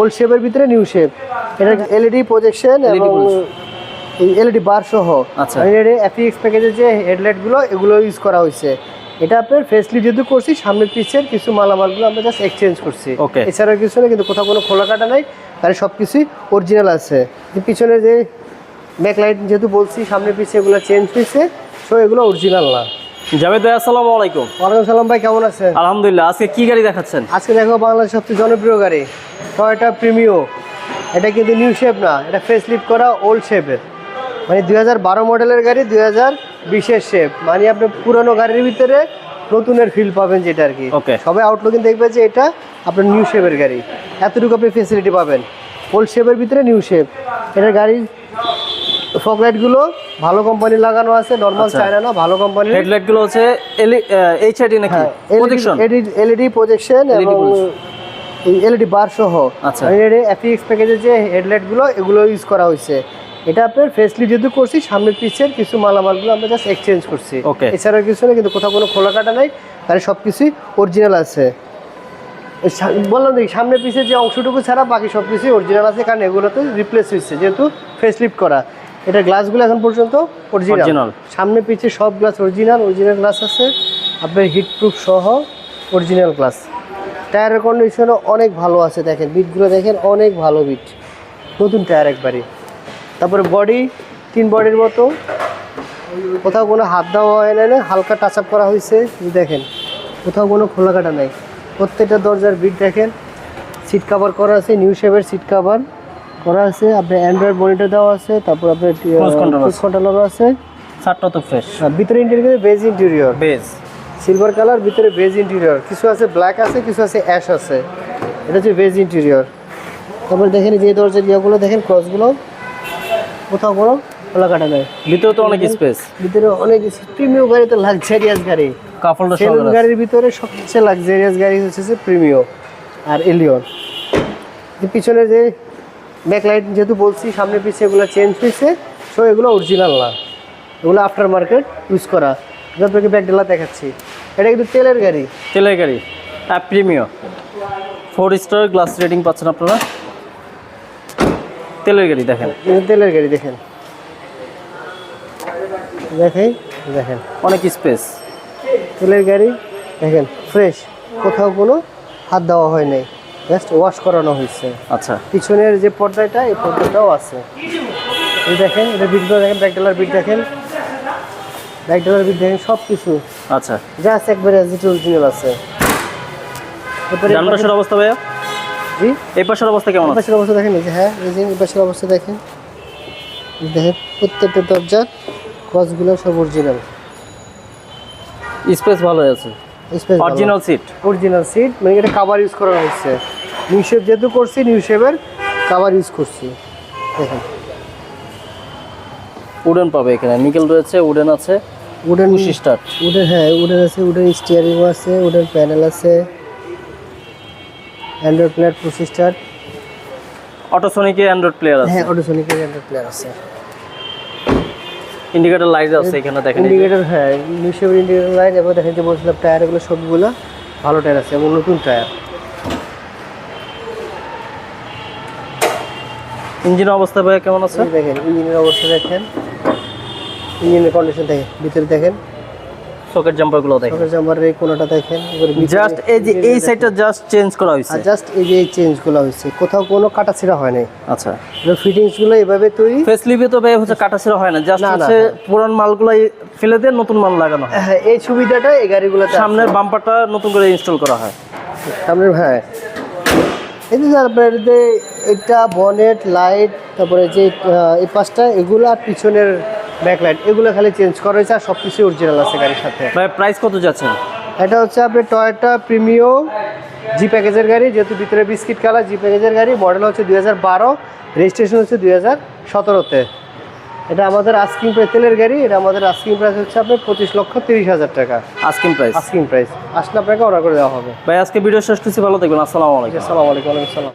Old শেপের ভিতরে new shape এটা এলইডি প্রজেকশন LED এবং এলইডি বার সহ। আচ্ছা। এফিএক্স প্যাকেজের যে হেডলাইটগুলো এগুলো ইউজ করা হয়েছে। এটা আপনার ফেসলি যেহেতু করছি সামনের পিছের কিছু মালামালগুলো আমরা জাস্ট এক্সচেঞ্জ করছি। Okay. এছাড়া কিছু না কিন্তু কোথাও কোনো খোলা কাটা নাই আর সব কিছুই অরিজিনাল আছে পিছনে যে ব্যাকলাইট যেহেতু বলছি সামনের পিছে এগুলো চেঞ্জ হয়েছে সো এগুলো অরিজিনাল না। জাভেদ ভাই আসসালামু আলাইকুম। ওয়ালাইকুম সালাম ভাই কেমন আছেন? আলহামদুলিল্লাহ আজকে কি গাড়ি দেখাচ্ছেন? আজকে দেখো বাংলাদেশের সবচেয়ে জনপ্রিয় গাড়ি টয়োটা প্রিমিও এটা কিন্তু নিউ শেপ না এটা ফেস লিফট করা ওল্ড শেপের মানে দুই হাজার বারো মডেলের গাড়ি দুই হাজার বিশের শেপ মানে আপনি পুরনো গাড়ির ভিতরে নতুনের ফিল পাবেন যেটা আর কি। Okay. সবাই আউটলুকিং দেখবে যে এটা আপনার নিউ শেপের গাড়ি। এতটুকু আপনি ফেসিলিটি পাবেন। ওল্ড শেপের ভিতরে নিউ শেপ এটার গাড়ির ফকলাইটগুলো ভালো কোম্পানি লাগানো আছে নর্মাল আচ্ছা। চায়না না ভালো কোম্পানির হেডলাইটগুলো হচ্ছে এইচআইডি নাকি? হ্যাঁ প্রজেকশন এলইডি প্রজেকশন এবং এলইডি বার সহ। আচ্ছা। এফিএক্স প্যাকেজের যে হেডলাইটগুলো এগুলো ইউজ করা হয়েছে। এটা আপনার ফেসলি যেহেতু করছি সামনের পিছের কিছু মালামালগুলো আমরা জাস্ট এক্সচেঞ্জ করছি। Okay. এছাড়া কিছু না কিন্তু কোথাও কোনো খোলা কাটা নাই আর সব কিছুই অরিজিনাল আছে। বললাম দেখি সামনের পিছের যে অংশটুকু ছাড়া বাকি সব কিছুই অরিজিনাল আছে কারণ এগুলোতে রিপ্লেস হয়েছে যেহেতু ফেস লিফট করা। এটা গ্লাসগুলো এখন পর্যন্ত অরিজিনাল সামনে পিছে সব গ্লাস অরিজিনাল অরিজিনাল গ্লাস আছে। আপনার হিট প্রুফ সহ অরিজিনাল গ্লাস টায়ারের কন্ডিশনও অনেক ভালো আছে দেখেন। বিটগুলো দেখেন অনেক ভালো বিট নতুন টায়ার একবারই তারপরে বডি তিন বডির মতো। কোথাও কোনো হাত দেওয়া হয় না হালকা টাচ আপ করা হয়েছে। দেখেন কোথাও কোনো খোলা কাটা নাই। প্রত্যেকটা দরজার বিট দেখেন। সিট কভার করা আছে নিউ শেপের সিট কভার করা আছে আপনার অ্যান্ড্রয়েড মনিটর দেওয়া আছে তারপর আপনার। কন্ট্রোলার আছে। সাতটা তো ফ্রেশ ভিতরে interior beige interior beige silver colour ভিতরে বেজ ইন্টেরিয়র কিছু আছে ব্ল্যাক আছে কিছু আছে অ্যাশ আছে। এটা হচ্ছে বেজ ইন্টেরিয়র তারপর দেখেন যে দরজার ইয়েগুলো দেখেন ক্রসগুলো কোথাও কোনো কাটা নেই। ভিতরে তো অনেক স্পেস ভিতরে অনেক প্রিমিয়াম গাড়ি তো লাক্সারিয়াস গাড়ি। কাপড়টা সেলুন গাড়ির ভিতরে সবচেয়ে লাক্সারিয়াস গাড়ি হচ্ছে প্রিমিও আর এলিয়ন পিছনে যে ব্যাকলাইট যেহেতু বলছি সামনে পিছিয়ে এগুলো চেঞ্জ হয়েছে সো এগুলো অরিজিনাল না। এগুলো আফটার মার্কেট ইউজ করা আপনাকে ব্যাকডেলা দেখাচ্ছি। এটা কিন্তু তেলের গাড়ি। তেলের গাড়ি। App premium four star glass rating পাচ্ছেন আপনারা। তেলের গাড়ি দেখেন। তেলের গাড়ি দেখেন। দেখেন দেখেন। অনেক স্পেস তেলের গাড়ি দেখেন ফ্রেশ কোথাও কোনো হাত দেওয়া হয় নাই। জাস্ট ওয়াশ করানো হয়েছে। আচ্ছা। পিছনের যে পর্দাটা এই পর্দাটাও আছে। এই দেখেন এটা বিটগুলো দেখেন ব্যাকডালার বিট দেখেন। ব্যাকডালার বিট দেখেন সব কিছু আচ্ছা। জাস্ট একবারে অরিজিনাল আছে। এরপরে অবস্থা ভাইয়া? জি? এই পাশের অবস্থা কেমন এই পাশের অবস্থা দেখেন এই যে হ্যাঁ এই যে এই পাশের অবস্থা দেখেন। দেখেন প্রত্যেকটা দরজার ক্রসগুলো সব অরিজিনাল স্পেস ভালো আছে। Space original seat original seat মানে এটা কাভার ইউজ করা হয়েছে। নিউ শেপ যেহেতু করছি নিউ শেপের কাভার ইউজ করছি। দেখেন। উডেন পাবে এখানে। নিকেল রয়েছে উডেন আছে উডেন স্টার্ট উডেন হ্যাঁ উডেন আছে উডেন স্টিয়ারিংও আছে উডেন প্যানেল আছে। অ্যান্ড্রয়েড প্লেয়ার প্রসেসটার অটোসনিকে অ্যান্ড্রয়েড প্লেয়ার আছে। হ্যাঁ অটোসোনিকের অ্যান্ড্রয়েড প্লেয়ার আছে। ইন্ডিকেটর লাইট আছে এখানে দেখেন ইন্ডিকেটর হ্যাঁ নিউ শেপের ইন্ডিকেটর লাইট এবং দেখেন যে বলছিলাম টায়ারগুলো সবগুলো ভালো টায়ার আছে এবং নতুন টায়ার ইঞ্জিনের অবস্থা ভাইয়া কেমন আছে? দেখেন ইঞ্জিনের অবস্থা দেখেন। ইঞ্জিনের কন্ডিশন দেখেন ভিতরে দেখেন। সকেট জাম্পারগুলো দেখেন। সকের জাম্পারের এই কোনাটা দেখেন জাস্ট এই যে এই সাইডটা জাস্ট চেঞ্জ করা হয়েছে। জাস্ট এই যে এই চেঞ্জগুলো হয়েছে কোথাও কোনো কাটা ছিঁড়া হয় নাই। আচ্ছা। ফিটিংসগুলো এভাবে তৈরি। ফেসলিপে তো ভাই হচ্ছে কাটা ছিল হয় না জাস্ট হচ্ছে। পুরান মালগুলো ফেলে দিয়ে নতুন মাল লাগানো হয়। হ্যাঁ এই সুবিধাটা এই গাড়িগুলোতে। সামনের বাম্পারটা নতুন করে ইনস্টল করা হয়। সামনের হ্যাঁ। এই যে আপনার যে এটা বনেট লাইট তারপরে যে এই পাঁচটা এগুলো আর পিছনের ব্যাকলাইট এগুলো খালি চেঞ্জ করা হয়েছে আর সব কিছু অরিজিনাল আছে গাড়ির সাথে। ভাই প্রাইস কত যাচ্ছে? এটা হচ্ছে আপনার টয়োটা প্রিমিও জি প্যাকেজের গাড়ি যেহেতু ভিতরে বিস্কিট কালার জি প্যাকেজের গাড়ি মডেল হচ্ছে দুই হাজার বারো রেজিস্ট্রেশন হচ্ছে দুই হাজার সতেরোতে। এটা আমাদের আস্কিং প্রাইস তেলের গাড়ি এটা আমাদের আস্কিং প্রাইস হচ্ছে আপনার পঁচিশ লক্ষ তিরিশ হাজার টাকা। আস্কিং প্রাইস আস্কিং প্রাইস আসলে আপনাকে অর্ডার করে দেওয়া হবে। ভাই আজকে ভিডিও শেষ করছি ভালো থাকবেন আসসালামু আলাইকুম। আসসালামু আলাইকুম আলাইকুম আসসালাম।